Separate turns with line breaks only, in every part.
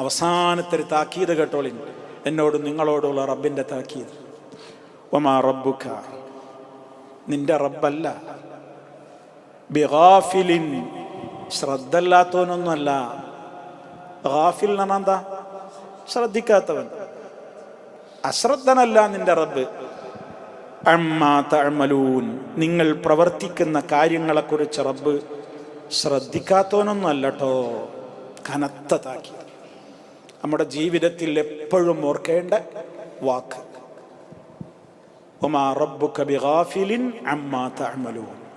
അവസാനത്തെ ഒരു താക്കീത് കേട്ടോളിൻ. എന്നോടും നിങ്ങളോടുള്ള റബ്ബിന്റെ താക്കീത്. ഒമാ റബ്ബുക്ക നിന്റെ റബ്ബല്ല. ബിഗാഫിലിൻ. ശ്രദ്ധല്ലാത്തവനൊന്നുമല്ല ഗാഫിൽ എന്ന് എന്താ? ശ്രദ്ധിക്കാത്തവൻ. അശ്രദ്ധനല്ല നിന്റെ റബ്ബ്. അമ്മാ തഅമലൂൻ. നിങ്ങൾ പ്രവർത്തിക്കുന്ന കാര്യങ്ങളെക്കുറിച്ച് റബ്ബ് ശ്രദ്ധിക്കാത്തവനൊന്നും അല്ലട്ടോ നമ്മുടെ ജീവിതത്തിൽ എപ്പോഴും ഓർക്കേണ്ട വാക്ക്.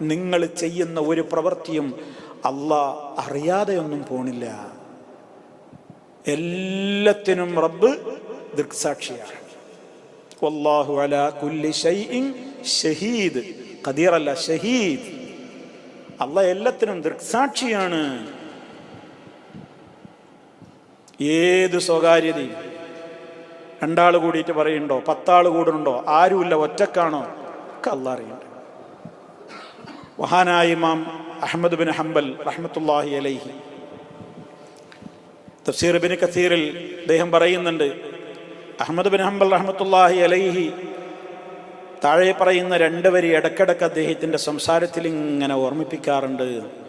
നിങ്ങൾ ചെയ്യുന്ന ഒരു പ്രവൃത്തിയും അള്ളാ അറിയാതെയൊന്നും പോണില്ല. എല്ലാത്തിനും റബ്ബ് ദൃക്സാക്ഷിയാണ്. വല്ലാഹു കുല്ലി ഷൈഇൻ ഷഹീദ് ഷഹീദ് അല്ല എല്ലാത്തിനും ദൃക്സാക്ഷിയാണ്. ഏത് സ്വകാര്യതയും. രണ്ടാൾ കൂടിയിട്ട് പറയുന്നുണ്ടോ? പത്താൾ കൂടുന്നുണ്ടോ? ആരുമില്ല ഒറ്റക്കാണോ? ഒക്കെ അല്ല അറിയണ്ട ഇമാം അഹമ്മദ് ബിൻ ഹംബൽ റഹ്മത്തുല്ലാഹി അലൈഹി. തഫ്സീർ ബിൻ കസീറിൽ അദ്ദേഹം പറയുന്നുണ്ട് അഹമ്മദ് ബിൻ ഹംബൽ റഹ്മത്തുല്ലാഹി അലൈഹി താഴെ പറയുന്ന രണ്ട് വരി ഇടക്കിടക്ക് അദ്ദേഹത്തിന്റെ സംസാരത്തിൽ ഇങ്ങനെ ഓർമ്മിപ്പിക്കാറുണ്ട്.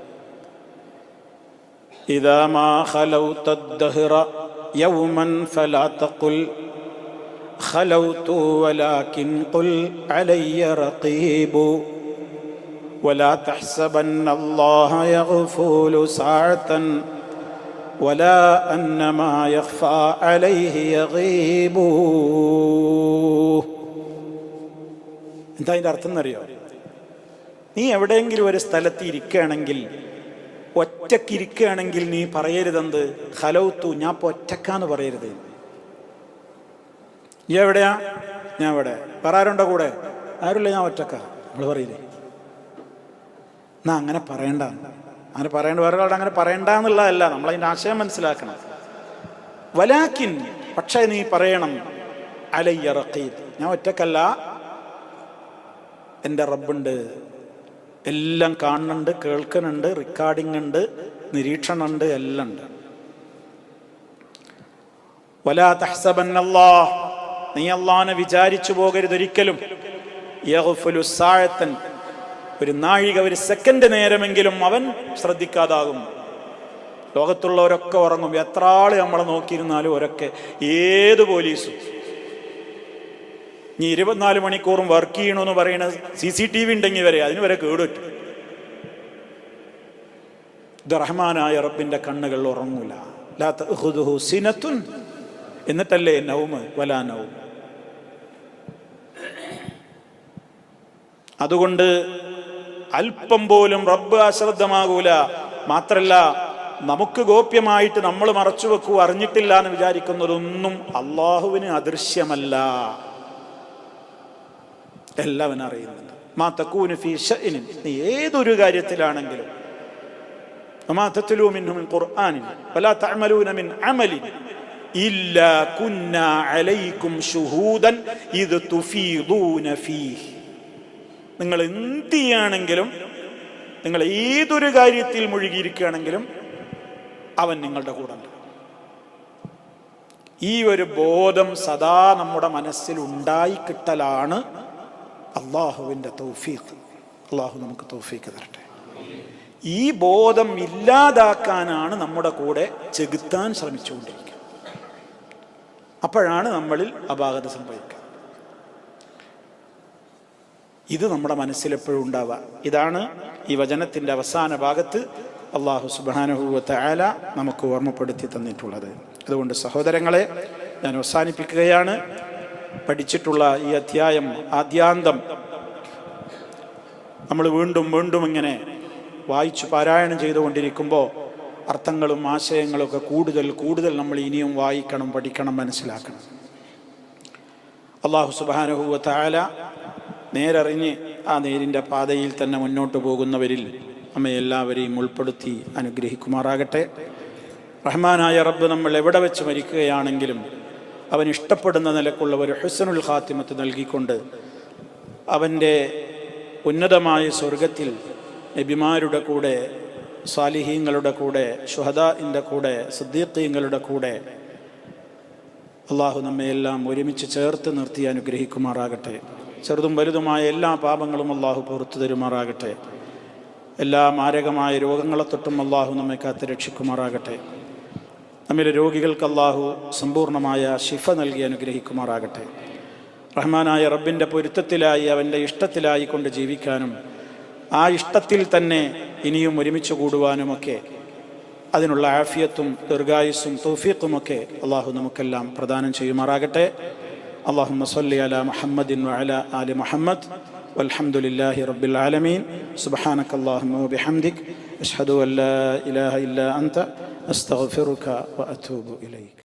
إذا ما خلوت الدهر يوما فلا تقل خلوت ولكن قل علي رقيب ولا تحسبن الله يغفول ساعة ولا أن ما يخفى عليه يغيب എന്താ അതിൻ്റെ അർത്ഥം എന്നറിയോ നീ എവിടെയെങ്കിലും ഒരു സ്ഥലത്ത് ഇരിക്കുകയാണെങ്കിൽ ഒറ്റക്കിരിക്കുകയാണെങ്കിൽ നീ പറയരുതെന്ത്? ഹലൗത്തു ഞാൻ ഇപ്പോൾ ഒറ്റക്കാന്ന് പറയരുത്. നീ എവിടെയാ? ഞാൻ എവിടെ വേറെ ആരുണ്ടോ കൂടെ? ആരുമില്ല ഞാൻ ഒറ്റക്ക. നമ്മൾ പറയില്ലേ? എന്നാ അങ്ങനെ പറയണ്ട. അങ്ങനെ പറയേണ്ട വേറെ ഒരാളുടെ അങ്ങനെ പറയണ്ട എന്നുള്ളതല്ല നമ്മൾ അതിന്റെ ആശയം മനസ്സിലാക്കണം. വലാക്കിൻ പക്ഷേ നീ പറയണം അലയ്യ റഖീദ്. ഞാൻ ഒറ്റക്കല്ല. എന്റെ റബ്ബുണ്ട്. എല്ലാം കാണുന്നുണ്ട് കേൾക്കുന്നുണ്ട് റെക്കോർഡിംഗ് ഉണ്ട് നിരീക്ഷണമുണ്ട് എല്ലാം ഉണ്ട്. വലാ തഹ്സബന്നല്ലാ നീ അള്ളാനെ വിചാരിച്ചു പോകരുത് ഒരിക്കലും. യഗ്ഫുലു സാഴത്തൻ ഒരു നാഴിക ഒരു സെക്കൻഡ് നേരമെങ്കിലും അവൻ ശ്രദ്ധിക്കാതാകും. ലോകത്തുള്ളവരൊക്കെ ഉറങ്ങും. എത്ര ആൾ നമ്മളെ നോക്കിയിരുന്നാലും ഒരൊക്കെ. ഏത് പോലീസും. ഇനി ഇരുപത്തിനാല് മണിക്കൂറും വർക്ക് ചെയ്യണമെന്ന് പറയുന്ന സി സി ടി വി ഉണ്ടെങ്കിൽ വരെ അതിന് വരെ കേടുപറ്റും. ഇത് റഹ്മാനായ റബ്ബിന്റെ കണ്ണുകൾ ഉറങ്ങൂല. സിനത്തുൻ. എന്നിട്ടല്ലേ നൗമ് വലാ നൗം. അതുകൊണ്ട് അല്പം പോലും റബ്ബ് അശ്രദ്ധമാകൂല. മാത്രല്ല നമുക്ക് ഗോപ്യമായിട്ട് നമ്മൾ മറച്ചു വെക്കൂ അറിഞ്ഞിട്ടില്ല എന്ന് വിചാരിക്കുന്നതൊന്നും അള്ളാഹുവിന് അദൃശ്യമല്ല. എല്ലാവനും അറിയുന്നുണ്ട് മാ തക്കൂന് ഫീ ഷഅ്നിൻ നീ ഏതൊരു കാര്യത്തിലാണെങ്കിലും وما تتلو منه من قرآن ولا تعملون من عمل إلا كنا عليكم شهودا إذ تفيضون فيه നിങ്ങൾ എന്ത് ചെയ്യുകയാണെങ്കിലും നിങ്ങൾ ഏതൊരു കാര്യത്തിൽ മുഴുകിയിരിക്കുകയാണെങ്കിലും അവൻ നിങ്ങളുടെ കൂടെ ഉണ്ട് ഈ ഒരു ബോധം സദാ നമ്മുടെ മനസ്സിൽ ഉണ്ടായി കിട്ടലാണ് അള്ളാഹുവിന്റെ തൗഫീഖ്. അള്ളാഹു നമുക്ക് തൗഫീഖ് തരട്ടെ. ഈ ബോധം ഇല്ലാതാക്കാനാണ് നമ്മുടെ കൂടെ ചെകുത്താൻ ശ്രമിച്ചുകൊണ്ടിരിക്കുക. അപ്പോഴാണ് നമ്മളിൽ അപാകത സംഭവിക്കുക. ഇത് നമ്മുടെ മനസ്സിൽ എപ്പോഴും ഉണ്ടാവുക. ഇതാണ് ഈ വചനത്തിന്റെ അവസാന ഭാഗത്ത് അള്ളാഹു സുബാനുഭൂവത്ത ആല നമുക്ക് ഓർമ്മപ്പെടുത്തി തന്നിട്ടുള്ളത്. അതുകൊണ്ട് സഹോദരങ്ങളെ ഞാൻ അവസാനിപ്പിക്കുകയാണ്. പഠിച്ചിട്ടുള്ള ഈ അധ്യായം ആദ്യാന്തം. നമ്മൾ വീണ്ടും വീണ്ടും ഇങ്ങനെ വായിച്ചു പാരായണം ചെയ്തുകൊണ്ടിരിക്കുമ്പോൾ അർത്ഥങ്ങളും ആശയങ്ങളും ഒക്കെ കൂടുതൽ കൂടുതൽ നമ്മൾ ഇനിയും വായിക്കണം പഠിക്കണം മനസ്സിലാക്കണം. അള്ളാഹു സുബാനഹുവ താല നേരറിഞ്ഞ് ആ നേരിന്റെ പാതയിൽ തന്നെ മുന്നോട്ട് പോകുന്നവരിൽ നമ്മെ എല്ലാവരെയും ഉൾപ്പെടുത്തി അനുഗ്രഹിക്കുമാറാകട്ടെ. റഹ്മാനായ റബ്ബ് നമ്മൾ എവിടെ വെച്ച് മരിക്കുകയാണെങ്കിലും അവൻ ഇഷ്ടപ്പെടുന്ന നിലക്കുള്ള ഒരു ഹുസനുൽ ഖാത്തിമത്ത് നൽകിക്കൊണ്ട് അവന്റെ ഉന്നതമായ സ്വർഗത്തിൽ നബിമാരുടെ കൂടെ സാലിഹീങ്ങളുടെ കൂടെ ഷുഹദാഇന്റെ കൂടെ സിദ്ദീഖീങ്ങളുടെ കൂടെ അള്ളാഹു നമ്മയെല്ലാം ഒരുമിച്ച് ചേർത്ത് നിർത്തി അനുഗ്രഹിക്കുമാറാകട്ടെ. ചെറുതും വലുതുമായ എല്ലാ പാപങ്ങളും അള്ളാഹു പുറത്തു തരുമാറാകട്ടെ. എല്ലാ മാരകമായ രോഗങ്ങളെ തൊട്ടും അള്ളാഹു നമ്മെ കാത്ത് രക്ഷിക്കുമാറാകട്ടെ നമ്മിലെ രോഗികൾക്ക് അള്ളാഹു സമ്പൂർണമായ ശിഫ നൽകി അനുഗ്രഹിക്കുമാറാകട്ടെ. റഹ്മാനായ റബ്ബിന്റെ പൊരുത്തത്തിലായി അവന്റെ ഇഷ്ടത്തിലായി കൊണ്ട് ജീവിക്കാനും ആ ഇഷ്ടത്തിൽ തന്നെ ഇനിയും ഒരുമിച്ച് കൂടുവാനുമൊക്കെ അതിനുള്ള ആഫിയത്തും ദുർഗായുസും തൗഫീഖുമൊക്കെ അള്ളാഹു നമുക്കെല്ലാം പ്രദാനം ചെയ്യുമാറാകട്ടെ. അള്ളാഹു സല്ലി അല മുഹമ്മദിൻ വഅല ആലി മുഹമ്മദ്. വൽഹംദുലില്ലാഹി റബ്ബിൽ ആലമീൻ. സുബ്ഹാനക അല്ലാഹുമ്മ വബിഹംദിക്. അഷ്ഹദു അല്ലാ ഇലാഹ ഇല്ല അൻത أستغفرك وأتوب إليك.